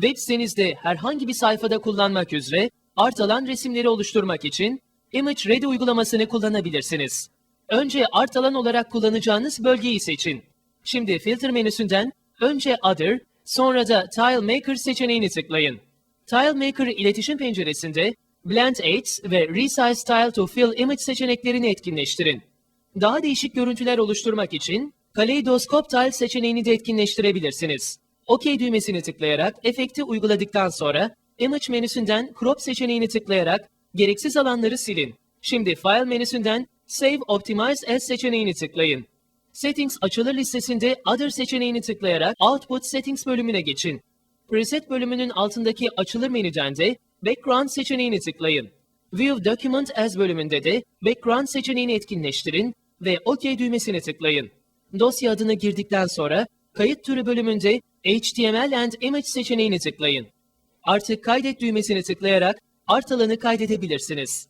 web sitenizde herhangi bir sayfada kullanmak üzere artalan resimleri oluşturmak için Image Ready uygulamasını kullanabilirsiniz. Önce artalan olarak kullanacağınız bölgeyi seçin. Şimdi Filter menüsünden önce Other, sonra da Tile Maker seçeneğini tıklayın. Tile Maker iletişim penceresinde Blend Aids ve Resize Style to Fill Image seçeneklerini etkinleştirin. Daha değişik görüntüler oluşturmak için Kaleidoscope Tile seçeneğini de etkinleştirebilirsiniz. OK düğmesini tıklayarak efekti uyguladıktan sonra Image menüsünden Crop seçeneğini tıklayarak gereksiz alanları silin. Şimdi File menüsünden Save Optimize As seçeneğini tıklayın. Settings açılır listesinde Other seçeneğini tıklayarak Output Settings bölümüne geçin. Preset bölümünün altındaki açılır menüden de Background seçeneğini tıklayın. View Document As bölümünde de Background seçeneğini etkinleştirin ve OK düğmesine tıklayın. Dosya adını girdikten sonra Kayıt türü bölümünde HTML and Image seçeneğini tıklayın. Artık kaydet düğmesini tıklayarak artalanı kaydedebilirsiniz.